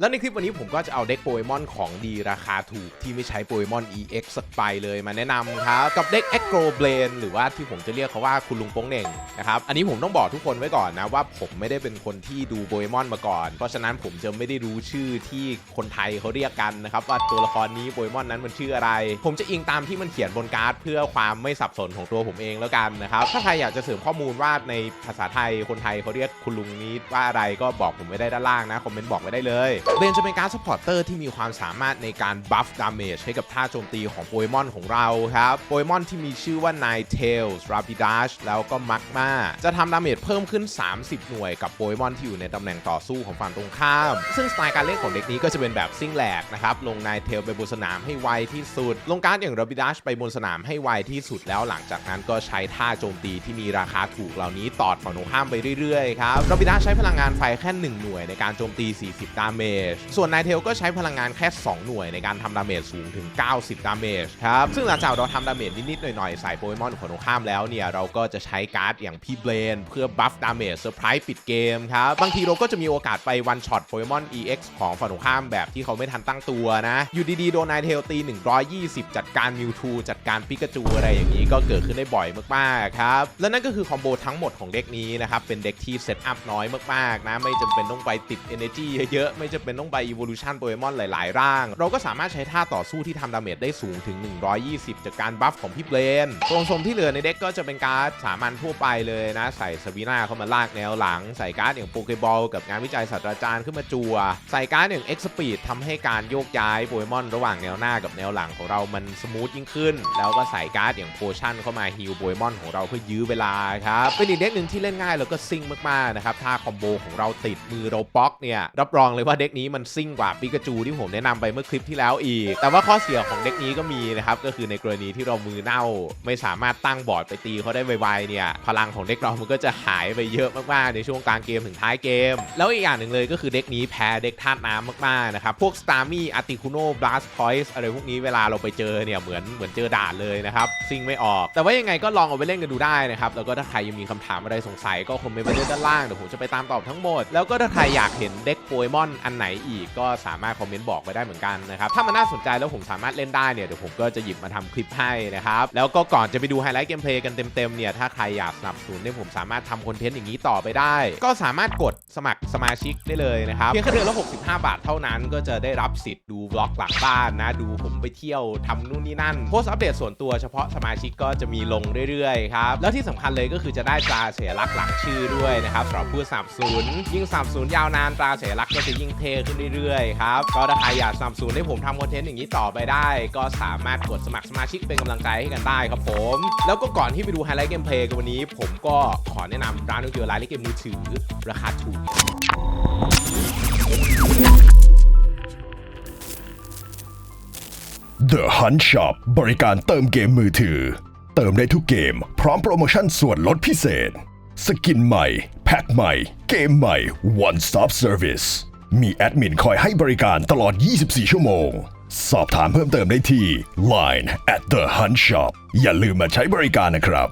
แล้วในคลิปวันนี้ผมก็จะเอาเด็กโปเกมอนของดีราคาถูกที่ไม่ใช้โปเกมอน EX สักใบเลยมาแนะนำครับ กับเด็ก a g r o b l a n หรือว่าที่ผมจะเรียกเขาว่าคุณลุงโป้งเน่งนะครับ อันนี้ผมต้องบอกทุกคนไว้ก่อนนะ ว่าผมไม่ได้เป็นคนที่ดูโปเกมอนมาก่อน เพราะฉะนั้นผมจะไม่ได้รู้ชื่อที่คนไทยเขาเรียกกันนะครับ ว่าตัวละครนี้โปเกมอนนั้นมันชื่ออะไร ผมจะอิงตามที่มันเขียนบนการ์ดเพื่อความไม่สับสนของตัวผมเองแล้วกันนะครับถ้าใครอยากจะเสริมข้อมูลว่าในภาษาไทยคนไทยเขาเรียกคุณลุงนี้ว่าอะไรก็บอกผมไว้ได้ด้านล่างนะคอมเมนต์บอกไว้ได้เลยเบนจะเป็นการ์ดพอร์เตอร์ที่มีความสามารถในการบัฟดาเมจให้กับท่าโจมตีของโปเกมอนของเราครับ โปเกมอนที่มีชื่อว่า Nine Tails Rapidash แล้วก็ Magma จะทำดาเมจเพิ่มขึ้น 30 หน่วยกับโปเกมอนที่อยู่ในตำแหน่งต่อสู้ของฝั่งตรงข้าม ซึ่งสไตล์การเล่นของเด็กนี้ก็จะเป็นแบบซิ่งแหลกนะครับ ลง Nine Tail ไปบนสนามให้ไวที่สุด ลงการ์ดอย่าง Rapidash ไปบนสนามให้ไวที่สุดแล้วหลังจากนั้นก็ใช้ท่าโจมตีที่มีราคาถูกเหล่านี้ตอดฝั่งตรงข้ามไปเรื่อยๆครับ Rapidash ใช้พลังงานไฟแค่1หน่วยในการโจมตี 40 ดาเมจส่วน Nine Tail ก็ใช้พลังงานแค่ 2 หน่วยในการทำดาเมจสูงถึง 90 ดาเมจครับ ซึ่งหลังจากเราทำดาเมจนิดๆหน่อยๆใส่โปเกมอนของตรงข้ามแล้วเนี่ย เราก็จะใช้การ์ดอย่างพี่เบรนเพื่อบัฟดาเมจเซอร์ไพรส์ปิดเกมครับ บางทีเราก็จะมีโอกาสไปวันช็อตโปเกมอน EX ของฝั่งตรงข้ามแบบที่เขาไม่ทันตั้งตัวนะ อยู่ดีๆ โดนไนเทลตี 120 จัดการมิวทูจัดการปิกาจูอะไรอย่างนี้ก็เกิดขึ้นได้บ่อยมากๆครับ และนั่นก็คือคอมโบทั้งหมดของเด็กนี้นะครับ เป็นเด็กที่เซตอัพน้อยมากๆนะ ไม่จำเป็นต้องไปติด Energy เยอะๆ ไม่จำเป็นต้องไป Evolution โปเกมอนหลาย ๆ ร่าง เราก็สามารถใช้ท่าต่อสู้ที่ทำดาเมจได้สูงถึง 120 จากการบัฟของพี่เบรนตรงสมที่เหลือในเด็กก็จะเป็นการ์ดสามัญทั่วไปเลยนะ ใส่สวีนาเข้ามาลากแนวหลัง ใส่การ์ดอย่างโปเกบอลกับงานวิจัยศาสตราจารย์ขึ้นมาจัว ใส่การ์ดอย่าง X Speed ทำให้การโยกย้ายโปเกมอนระหว่างแนวหน้ากับแนวหลังของเรามันสมูทยิ่งขึ้น แล้วก็ใส่การ์ดอย่างโพชั่นเข้ามาฮิลโปเกมอนของเราเพื่อยื้อเวลาครับเป็นอีกเด็กหนึ่งที่เล่นง่ายแล้วก็ซิ่งมากๆนะครับถ้าคอมโบของเราติดมือเราป๊อกเนี่ยรับรองเลยว่าเด็กนี้มันซิ่งกว่าปิกาจูที่ผมแนะนำไปเมื่อคลิปที่แล้วอีก แต่ว่าข้อเสียของเด็กนี้ก็มีนะครับ ก็คือในกรณีที่เรามือเน่า ไม่สามารถตั้งบอร์ดไปตีเขาได้ไวๆเนี่ย พลังของเด็กเรามันก็จะหายไปเยอะมากๆ ในช่วงกลางเกมถึงท้ายเกม แล้วอีกอย่างหนึ่งเลยก็คือเด็กนี้แพ้เด็กธาตุน้ำมากๆนะครับ พวก s t a r m y a r t i c u n o Blast Point อะไรพวกนี้เวลาเราไปเจอเนี่ยเหมือนเหมือนเจอด่านเลยนะครับซิงไม่ออก แต่ว่ายังไงก็ลองเอาไปเล่นกันดูได้นะครับแล้วก็ถ้าใครยังมีคำถามอะไรสงสัยก็คอมเมนต์ได้ด้านล่างเดี๋ยวผมจะไปตามตอบทั้งหมดแล้วก็ถ้าใครอยากเห็นเด็กโปเกมอนอันไหนอีกก็สามารถคอมเมนต์บอกไปได้เหมือนกันนะครับ ถ้ามันน่าสนใจแล้วผมสามารถเล่นได้เนี่ยเดี๋ยวผมก็จะหยิบมาทำคลิปให้นะครับ แล้วก็ก่อนจะไปดูไฮไลท์เกมเพลย์กันเต็มๆเนี่ยถ้าใครอยากสนับสนุนเนี่ยผมสามารถทำคอนเทนต์อย่างนี้ต่อไปได้ ก็สามารถกดสมัครสมาชิกได้เลยนะครับเพียงแค่เดือนละ65 บาทเท่านั้นก็จะได้รับสิทธิ์ดูบล็อกหลังบ้านนะดูผมไปเที่ยวทำนู่นนี่นั่นโพสต์อัปเดตส่วนตัวเฉพาะสมาชิกก็จะมีลงเรื่อยๆครับแล้วที่สำคัญเลยก็คือจะได้ตราเสัญลักษณ์หลังชื่อด้วยนะครับสำหรับผู้สนับสนุนยิ่งสนับสนุนยาวนานตราสัญลักษณ์ก็จะยิ่งเทขึ้นเรื่อยๆครับ ก็ถ้าใครอยากสนับสนุนให้ผมทำคอนเทนต์อย่างนี้ต่อไปได้ ก็สามารถกดสมัครสมาชิกเป็นกำลังใจให้กันได้ครับผม แล้วก็ก่อนที่ไปดูไฮไลท์เกมเพลย์กันวันนี้ ผมก็ขอแนะนำร้านโนเกียวไลท์เกมมือถือ ราคาถูก The Hunt Shop บริการเติมเกมมือถือ เติมได้ทุกเกม พร้อมโปรโมชั่นส่วนลดพิเศษ สกินใหม่ แพ็คใหม่ เกมใหม่ One Stop Service มีแอดมินคอยให้บริการตลอด 24 ชั่วโมง สอบถามเพิ่มเติมได้ที่ Line at the Hunt Shop อย่าลืมมาใช้บริการนะครับ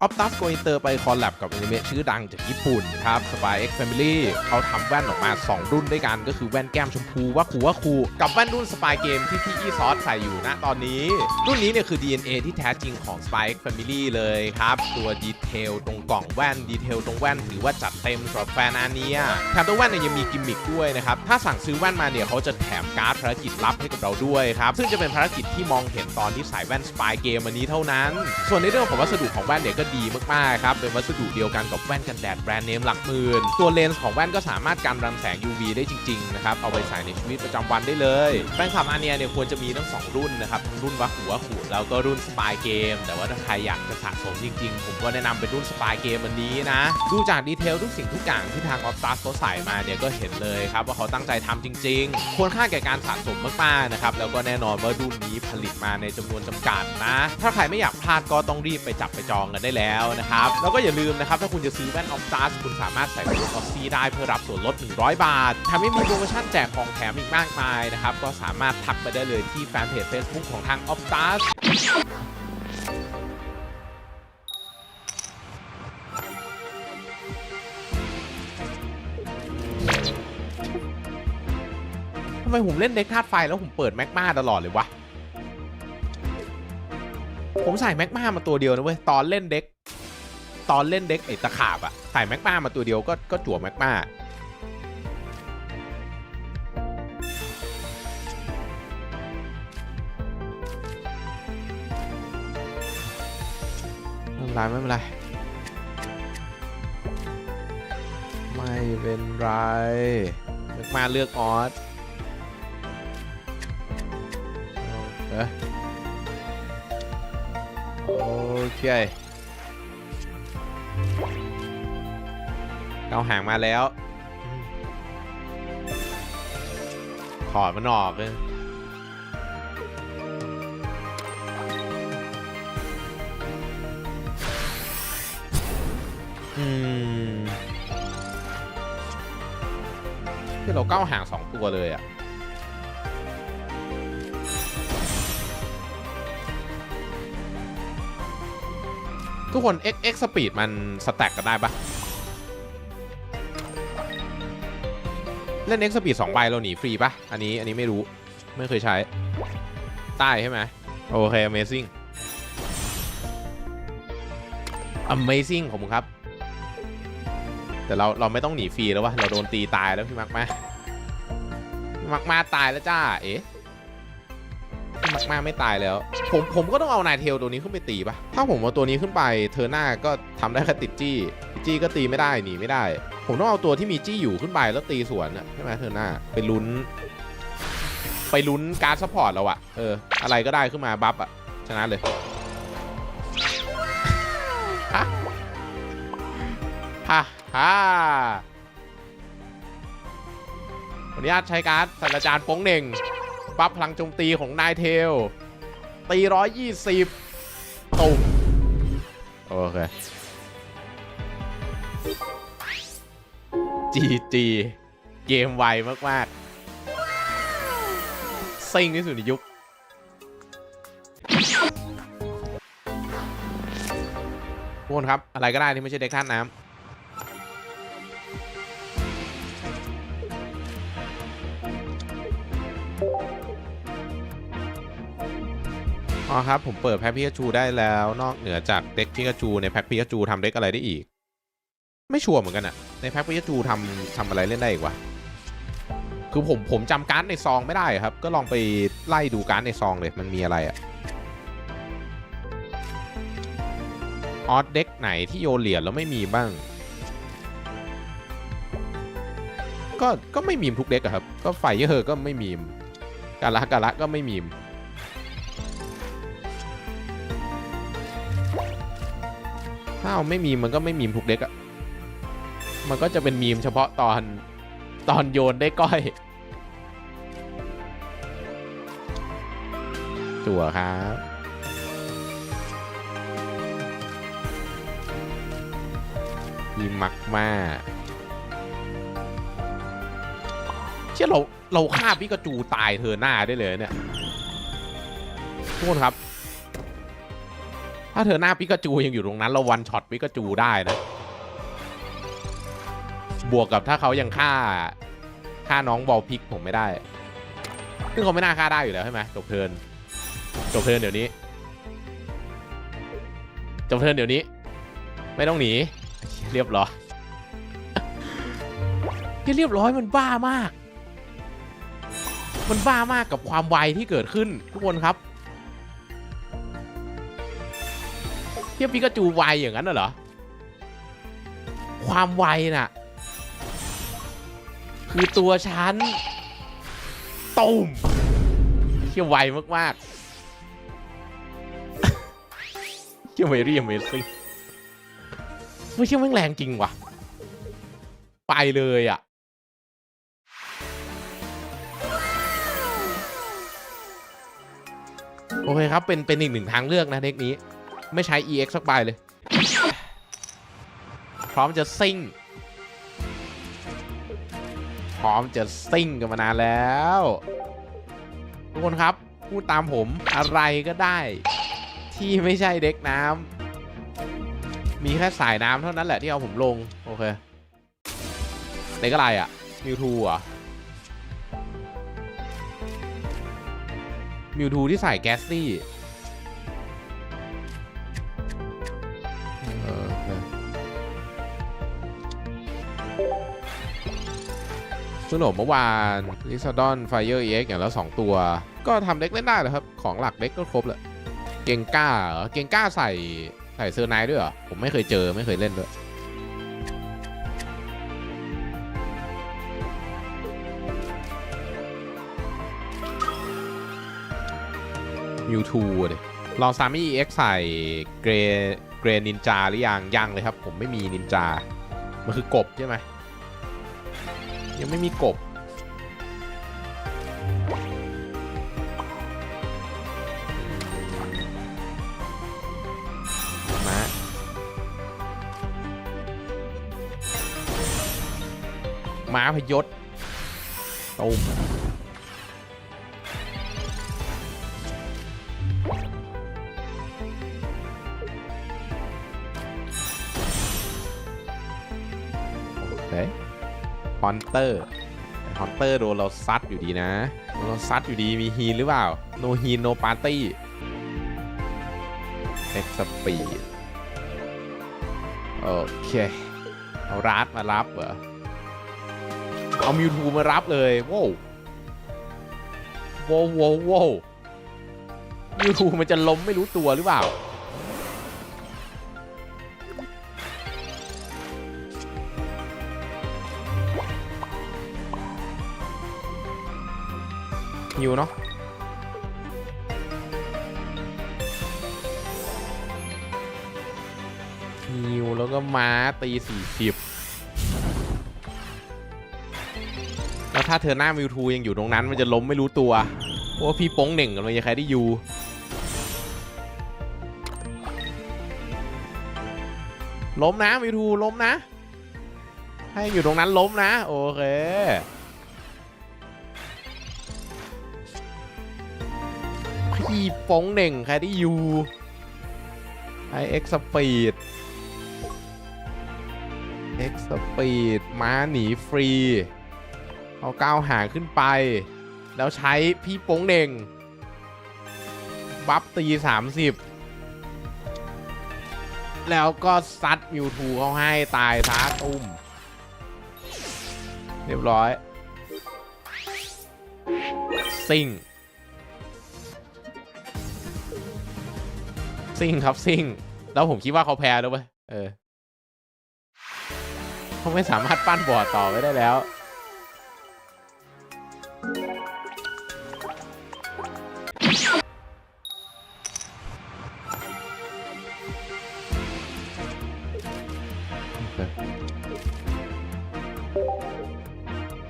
ออ t ตัสโกอินเตอร์ไปคอลแลบกับอนิเมะชื่อดังจากญี่ปุ่นครับ Spy X Family เขาทำแว่นออกมา 2 รุ่นด้วยกัน ก็คือแว่นแก้มชมพูว่าคูว่าคูกับแว่นรุ่น Spy Game ที่พี่อีซอสใส่อยู่นะตอนนี้ รุ่นนี้เนี่ยคือ DNA ที่แท้จริงของ Spy X Family เลยครับ ตัวดี เทลตรงกล่องแว่นดีเทลตรงแว่นถือว่าจัดเต็มสำหรับแฟนอาเนียแถมตัวแว่นเนี่ยยังมีกิมมิคด้วยนะครับ ถ้าสั่งซื้อแว่นมาเนี่ยเขาจะแถมการ์ดภารกิจลับให้กับเราด้วยครับ ซึ่งจะเป็นภารกิจที่มองเห็นตอนที่ใส่แว่น Spy Game อันนี้เท่านั้น ส่วนในเรื่องของวัสดุของแว่นเนี่ยก็ดีมากๆครับ เป็นวัสดุเดียวกันกับแว่นกันแดดแบรนด์เนมหลักหมื่น ตัวเลนส์ของแว่นก็สามารถกันรังแสง UV ได้จริงๆนะครับ เอาไปใส่ในชีวิตประจำวันได้เลย แฟนคลับอาเนียเนี่ยควรจะมีทั้ง 2 รุ่นนะครับทั้งรุ่นวะหัวขูดแล้วก็รุ่นสปายเกม แต่ว่าถ้าใครอยากจะสะสมจริง ๆ ผมก็แนะนำเป็นรุ่นสปายเกมอันนี้นะ ดูจากดีเทลทุกสิ่งทุกอย่างที่ทางออฟตัสเขาใส่มาเนี่ยก็เห็นเลยครับว่าเขาตั้งใจทำจริง ๆ ควรค่าแก่การสะสมมากๆนะครับแล้วก็แน่นอนว่ารุ่นนี้ผลิตมาในจำนวนจำกัดนะ ถ้าใครไม่อยากพลาดก็ต้องรีบไปจับไปจองกันได้แล้วนะครับแล้วก็อย่าลืมนะครับถ้าคุณจะซื้อแว่นออฟตัสคุณสามารถใส่โค้ดออฟซีได้เพื่อรับส่วนลด 100 บาทแถมยังมีโปรโมชั่นแจกของแถมอีกมากมายนะครับก็สามารถทักไปได้เลยที่แฟนเพจ Facebook ของทางออฟตัสส ไมผมเล่นเด็กธาตุไฟแล้วผมเปิดแมกมาตลอดเลยวะ ผมใส่แมกมามาตัวเดียวนะเว้ยตอนเล่นเด็ก ตอนเล่นเด็กไอ้ตะขาบอะใส่แมกมามาตัวเดียวก็ก็จั่วแมกมาไม่เป็นไรไม่เป็นไร ไม่เป็นไรแมกมาเลือกออส เคเราห่างมาแล้ว ถอดมันออกเลยอืมที่เราก้าวห่างสองตัวเลยอะ ทุกคน x x speed มันสแต็กกันได้ปะเล่น x speed 2ใบเราหนีฟรีปะอันนี้อันนี้ไม่รู้ไม่เคยใช้ ใต้ใช่ไหมโอเค amazing amazing ขอบคุณครับ แต่เราเราไม่ต้องหนีฟรีแล้ววะเราโดนตีตายแล้วพี่มักมาพี่มักมาตายแล้วจ้า เอ๊ะ มักมาไม่ตายแล้ว ผมผมก็ต้องเอานายเทลตัวนี้ขึ้นไปตีปะถ้าผมเอาตัวนี้ขึ้นไปเธอหน้าก็ทำได้แค่ติดจี้ จี้ก็ตีไม่ได้หนีไม่ได้ ผมต้องเอาตัวที่มีจี้อยู่ขึ้นไปแล้วตีสวนใช่ไหมเธอหน้าไปลุ้น ไปลุ้นการซัพพอร์ตเราอะเอออะไรก็ได้ขึ้นมาบัฟอะชนะเลยฮ่าฮ่าขอนุญาตใช้การ์ดศาสตราจารย์โป้งเหน่ง ปั๊บพลังโจมตีของนายเทล ตีร้อยยี่สิบตุ่มโอเคจีจีเกมไวมากๆซิงที่สุดในยุคทุกคนครับ อะไรก็ได้ที่ไม่ใช่เด็กท่านน้ำ อ๋อครับ ผมเปิดแพ็คพิกาจูได้แล้ว นอกเหนือจากเด็กพิกาจูในแพ็คพิกาจูทำเด็กอะไรได้อีก ไม่ชัวร์เหมือนกันอะในแพ็คพิกาจูทำทำอะไรเล่นได้อีกวะคือผมผมจำการ์ดในซองไม่ได้ครับ ก็ลองไปไล่ดูการ์ดในซองเลยมันมีอะไรอะออสเด็กไหนที่โยเหรียญแล้วไม่มีบ้าง ก็ก็ไม่มีมทุกเด็กอะครับ ก็ไฟเยอะก็ไม่มีมกาละกาละก็ไม่มีม ถ้าเอาไม่มีมันก็ไม่มีมทุกเด็กอะมันก็จะเป็นมีมเฉพาะตอนตอนโยนได้ก้อย จั่วครับ มีมักมาเชื่อเรา เราฆ่าปิกาจูตายเธอหน้าได้เลยเนี่ยทุกคนครับ ถ้าเธอหน้าปิกาจูยังอยู่ตรงนั้นเราวันช็อตปิกาจูได้นะ บวกกับถ้าเขายังฆ่าฆ่าน้องบอลพิกผมไม่ได้ ซึ่งเขาไม่น่าฆ่าได้อยู่แล้วใช่ไหมจบเทิร์นจบเทิร์นเดี๋ยวนี้จบเทิร์นเดี๋ยวนี้ ไม่ต้องหนี เรียบร้อยที่เรียบร้อยมันบ้ามาก มันบ้ามากกับความไวที่เกิดขึ้นทุกคนครับ ทียบปิกาจูไวอย่างนั้นน่ะเหรอ ความไวน่ะ คือตัวฉันตุ่มเที่ยวไวมากๆเที่ยวเวรี่เมซิ่งไม่เชื่อแม่งแรงจริงว่ะ ไปเลยอะโอเคครับ เป็น เป็นอีกหนึ่งทางเลือกนะเทคนี้ ไม่ใช้ EX สักใบเลย พร้อมจะซิ่ง พร้อมจะซิ่งกันมานานแล้ว ทุกคนครับ พูดตามผมอะไรก็ได้ ที่ไม่ใช่เด็กน้ำ มีแค่สายน้ำเท่านั้นแหละที่เอาผมลง โอเคเด็กอะไรอะ่ะมิวทูอะมิวทูที่ใส่แกสซี่ ซึ่งหนมเมื่อวานลิซาดอนไฟเออร์เอ็กอย่างแล้ว2ตัว ก็ทำเด็กเล่นได้นะครับ ของหลักเด็กก็ครบแหละเกงก้าเหรอเกงก้าใส่ใส่เซอร์ไนท์ด้วยเหรอ ผมไม่เคยเจอไม่เคยเล่นด้วยมิวทูเลยลองซามี่เอ็กใส่เกรเกรนินจาหรือยังยังเลยครับ ผมไม่มีนินจา มันคือกบใช่ไหม ยังไม่มีกบ มาม้าพยศตูม อนเตอร์ฮอนเตอร์โดนเราซัดอยู่ดีนะโดนเราซัดอยู่ดีมีฮีนหรือเปล่า โนฮีนโนปาร์ตี้เอ็กสปีดโอเคเอารัดมารับเหรอเอามิวทูมารับเลยโว้วโว้วโว้วโว้วมิวทูมันจะล้มไม่รู้ตัวหรือเปล่า ฮิวเนาะฮิวแล้วก็ม้าตีสี่สิบแล้วถ้าเธอหน้ามิวทูยังอยู่ตรงนั้นมันจะล้มไม่รู้ตัวเพราะพี่โป้งเหน่งกันมันยังใครได้อยู่ล้มนะมิวทูล้มนะ ให้อยู่ตรงนั้นล้มนะ โอเค พี่โป้งเหน่ง ใครที่ยูไอเอ็กสปีดเอ็กสปีดม้าหนีฟรี เอาก้าวหางขึ้นไป แล้วใช้พี่โป้งเหน่ง บัฟตี 30 แล้วก็ซัดมิวทูเขาให้ตายท้าตุ้ม เรียบร้อยซิ่ง ซิ่งครับซิ่ง แล้วผมคิดว่าเขาแพ้ด้วยเวยเออเขาไม่สามารถปั้นบอร์ดต่อไปได้แล้ว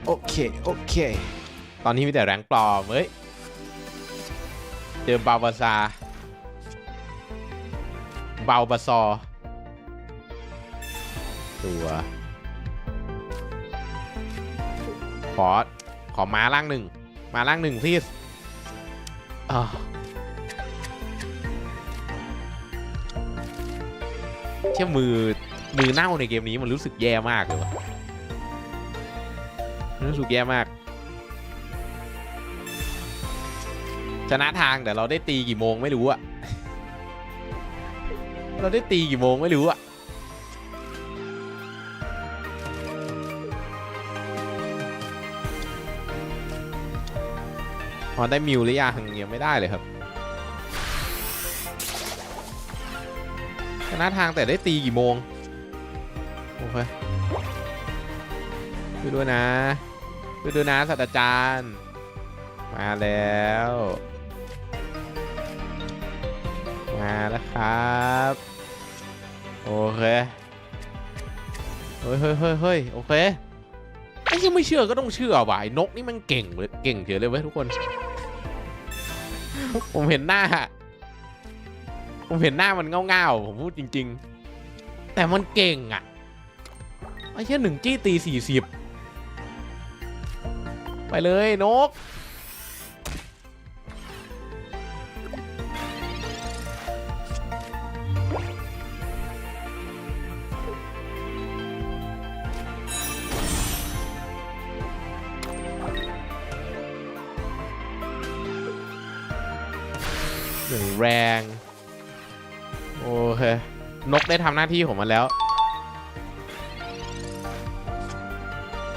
โอเค โอเค ตอนนี้มีแต่แรงปลอมเฮ้ย เจอบาบาซาเบาบาซอ ตัว ขอ ขอมาล่างหนึ่ง มาล่างหนึ่งพี่เชื่อมือ มือเน่าในเกมนี้มันรู้สึกแย่มากเลยวะรู้สึกแย่มาก ชนะทางแต่เราได้ตีกี่โมงไม่รู้อะ เราได้ตีกี่โมงไม่รู้อะพอได้มิวหรือยังยังไม่ได้เลยครับชนะทางแต่ได้ตีกี่โมง โอเคช่วยด้วยนะช่วยด้วยนะศาสตราจารย์ มาแล้ว มาแล้วครับ โอเค เฮ้ยเฮ้ยเฮ้ยเฮ้ยโอเคไอ้ยังไม่เชื่อก็ต้องเชื่อว่ะไอ้นกนี่มันเก่งเลยเก่งเฉยเลยเว้ยทุกคน ผมเห็นหน้า ผมเห็นหน้ามันเง่าๆผมพูดจริง ๆ แต่มันเก่งอะไอ้เชี่ยหนึ่งจี้ตีสี่สิบไปเลยนก อย่งแรง โอเคนกได้ทำหน้าที่ของมันแล้ว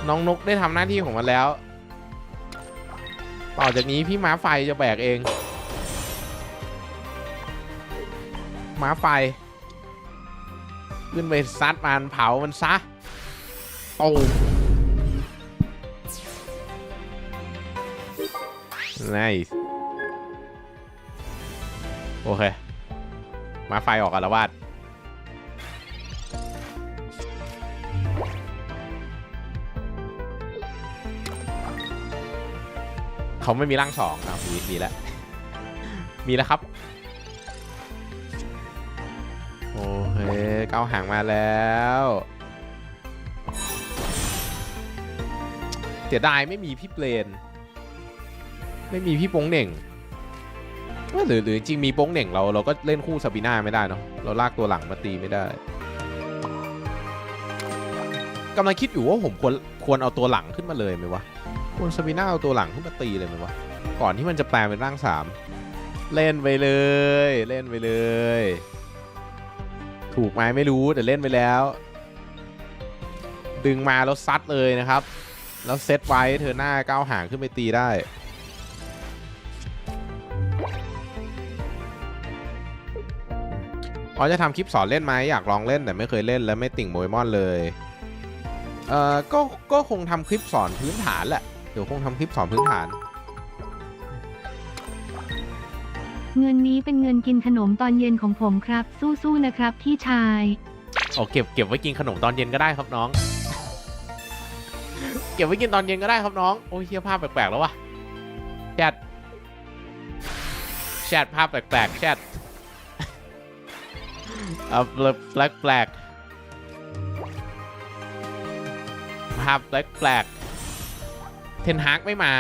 น้องนกได้ทำหน้าที่ของมันแล้ว ต่อจากนี้พี่ม้าไฟจะแบกเอง ม้าไฟ ขึ้นไปซัดมันเผามันซะโอ้ไนส์ โอเค มาไฟออกอารวาสเขาไม่มีร่างสองนะมีมีแล้ว มีแล้วครับ โอเคเก้าหางมาแล้วเสียดายไม่มีพี่เปลน ไม่มีพี่ปงเหน่ง หรือหรือจริงมีโป้งเหน่งเราเราก็เล่นคู่ซาบิน่าไม่ได้เนาะเราลากตัวหลังมาตีไม่ได้กำลังคิดอยู่ว่าผมควรควรเอาตัวหลังขึ้นมาเลยไหมวะควรซาบิน่าเอาตัวหลังขึ้นมาตีเลยไหมวะก่อนที่มันจะแปลงเป็นร่างสามเล่นไปเลย เล่นไปเลย ถูกไหมไม่รู้แต่เล่นไปแล้ว ดึงมาแล้วซัดเลยนะครับ แล้วเซตไว้เธอหน้าก้าวหางขึ้นไปตีได้ อ๋อจะทำคลิปสอนเล่นไหมอยากลองเล่นแต่ไม่เคยเล่นและไม่ติ่งโมยมอนเลยเอ่อก็ก็คงทำคลิปสอนพื้นฐานแหละเดี๋ยวคงทำคลิปสอนพื้นฐาน เงินนี้เป็นเงินกินขนมตอนเย็นของผมครับ สู้ๆนะครับพี่ชายโอเก็บเก็บไว้กินขนมตอนเย็นก็ได้ครับน้อง เก็บไว้กินตอนเย็นก็ได้ครับน้องโอ้ยเฮียภาพแปลกๆแล้ววะแชทแชทภาพแปลกๆแชท เอาแปลกแปลกภาพแปลกๆเทนฮากไม่มา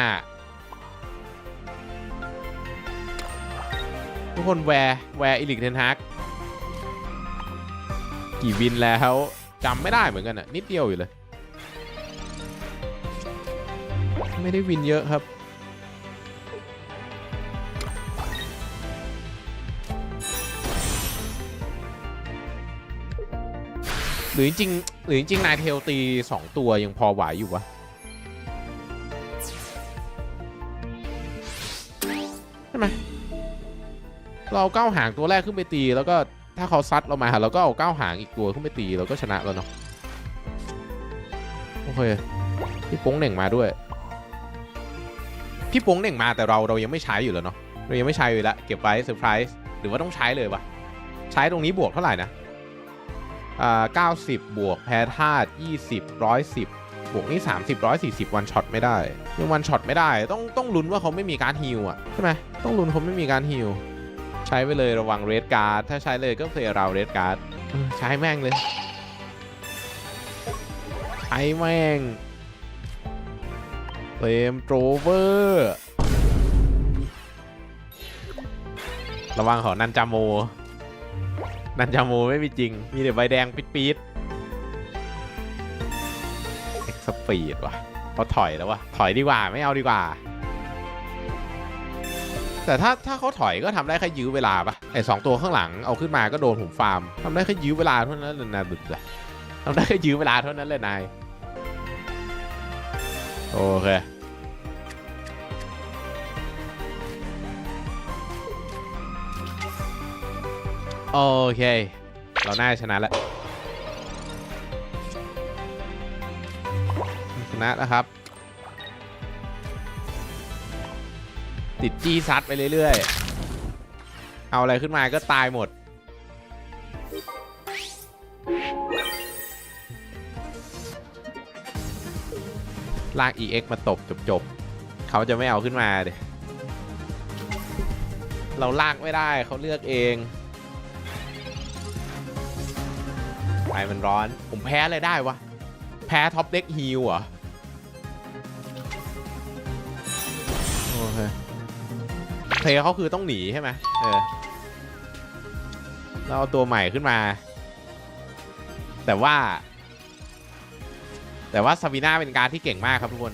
ทุกคนแวร์แวร์อิลิกเทนฮากกี่วินแล้วจำไม่ได้เหมือนกันอะนิดเดียวอยู่เลย ไม่ได้วินเยอะครับ หรือจริงหรือจริงนายเทลตี2ตัวยังพอไหวอยู่วะใช่ไหมเราเอาเก้าหางตัวแรกขึ้นไปตี แล้วก็ถ้าเขาซัดเรามาเราก็เอาเก้าหางอีกตัวขึ้นไปตีเราก็ชนะแล้วเนาะโอเคพี่โป้งเหน่งมาด้วย พี่โป้งเหน่งมาแต่เราเรายังไม่ใช้อยู่แล้วเนาะเรายังไม่ใช้อยู่แล้วเก็บไว้เซอร์ไพรส์หรือว่าต้องใช้เลยวะใช้ตรงนี้บวกเท่าไหร่นะ อ่าเก้าสิบบวกแพ้ธาตุยี่สิบร้อยสิบบวกนี่สามสิบร้อยสี่สิบวันช็อตไม่ได้ ยังวันช็อตไม่ได้ ต้องต้องลุ้นว่าเขาไม่มีการฮิลอะใช่ไหมต้องลุ้นเขาไม่มีการฮิลใช้ไปเลยระวังเรดการ์ดถ้าใช้เลยก็เพลย์เราเรดการ์ดใช้แม่งเลย ใช้แม่งเฟรมโตรเวอร์ระวังขอนันจาโม นันจาโมไม่มีจริง มีแต่ใบแดงปิดๆเอ็กซ์ปีดว่ะเขาถอยแล้ววะถอยดีกว่าไม่เอาดีกว่า แต่ถ้าถ้าเขาถอยก็ทำได้แค่ยื้อเวลาปะไอสองตัวข้างหลังเอาขึ้นมาก็โดนผมฟาร์มทำได้แค่ยื้อเวลาเท่านั้นเลยนายบึกอะทำได้แค่ยื้อเวลาเท่านั้นเลยนายโอเค โอเค เราน่าชนะแล้วชนะแล้วครับ ติดจี้ซัดไปเรื่อยๆ เอาอะไรขึ้นมาก็ตายหมด ลาก EX มาตบจบๆ เขาจะไม่เอาขึ้นมาเดยเราลากไม่ได้เขาเลือกเอง ไฟมันร้อน ผมแพ้เลยได้วะ แพ้ท็อปเด็กฮิลเหรอ โอเค เพลเขาคือต้องหนีใช่ไหมเออ เราเอาตัวใหม่ขึ้นมา แต่ว่า แต่ว่าซาบีน่าเป็นการที่เก่งมากครับทุกคน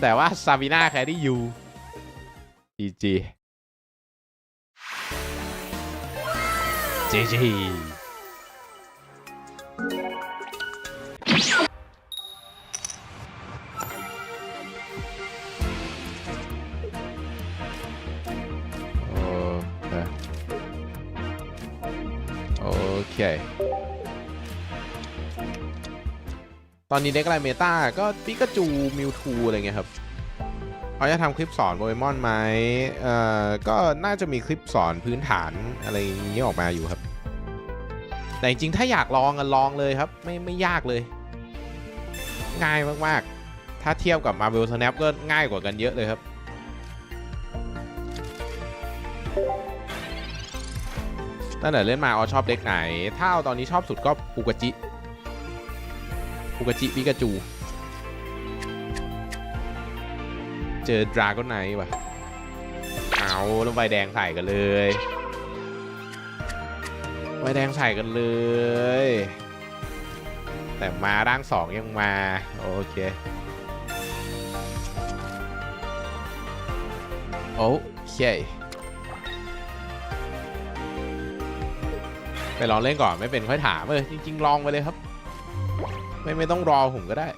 แต่ว่าซาบิน่าแครี่ยูจีจี จีจีโอเค ตอนนี้เด็กอะไรเมตาก็ปิกาจู มิวทู อะไรเงี้ยครับ เขาจะทำคลิปสอนโปเกมอนไหมเอ่อ ก็น่าจะมีคลิปสอนพื้นฐานอะไรอย่างนี้ออกมาอยู่ครับ แต่จริงๆ ถ้าอยากลองกันลองเลยครับ ไม่ไม่ยากเลย ง่ายมากๆ ถ้าเทียบกับ Marvel Snap ก็ง่ายกว่ากันเยอะเลยครับ ตั้งแต่เล่นมาออชอบเด็กไหน ถ้าเอาตอนนี้ชอบสุดก็ปูกจิปูกจิปิกาจู เจอดราก้อนไนท์ว่ะ เอาแล้วใบแดงใส่กันเลยใบแดงใส่กันเลย แต่มาร่างสองยังมา โอเค โอเคไปลองเล่นก่อนไม่เป็นค่อยถามเออจริง ๆ ลองไปเลยครับ ไม่ไม่ต้องรอผมก็ได้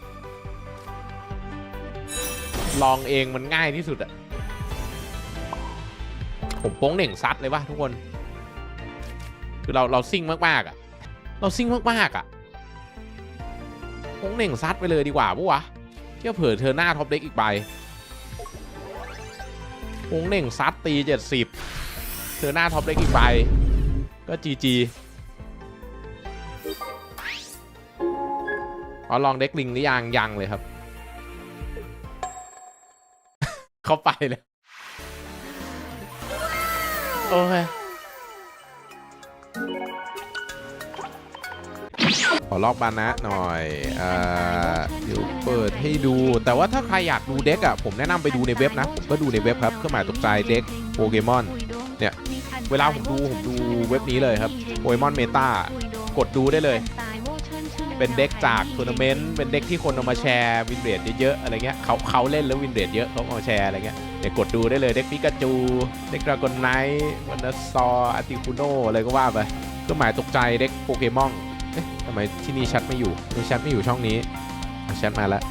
ลองเองมันง่ายที่สุดอะผมโป้งเหน่งซัดเลยว่ะทุกคน คือเราเราซิ่งมากๆอะเราซิ่งมากๆอะโป้งเหน่งซัดไปเลยดีกว่าปะวะเที่ยวเผื่อเธอหน้าท็อปเด็กอีกใบโป้งเหน่งซัดตีเจ็ดสิบเธอหน้าท็อปเด็กอีกใบก็จีจีอ๋อลองเด็กลิงหรือยังยังเลยครับ เขาไปเลยโอเคขอลอกบานะหน่อยอ่าเดี๋ยวเปิดให้ดู แต่ว่าถ้าใครอยากดูเด็กอะ ผมแนะนำไปดูในเว็บนะ ผมก็ดูในเว็บครับ เครื่องหมายตกใจเด็กโปเกมอน เนี่ย เวลาผมดู ผมดูเว็บนี้เลยครับโปเกมอนเมตากดดูได้เลย เป็นเด็กจากทัวร์นาเมนต์เป็นเด็กที่คนเอามาแชร์วินเรทเยอะๆอะไรเงี้ยเขาเขาเล่นแล้ววินเรทเยอะเขาเอามาแชร์อะไรเงี้ยเดี๋ยวกดดูได้เลยเด็กปิกาจูเด็กดราก้อนไนท์วันนัสซออาติคุโนอะไรก็ว่าไปเครื่องหมายตกใจเด็กโปเกมอนเอ๊ะทำไมที่นี่แชัดไม่อยู่มีแชัดไม่อยู่ช่องนี้อะแชัดมาแล้ว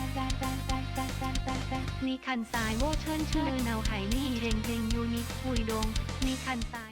มีคันสายโวเชิญชื่อเนาไหลี่เฮงเฮงยูนิคุยดงมีคันสาย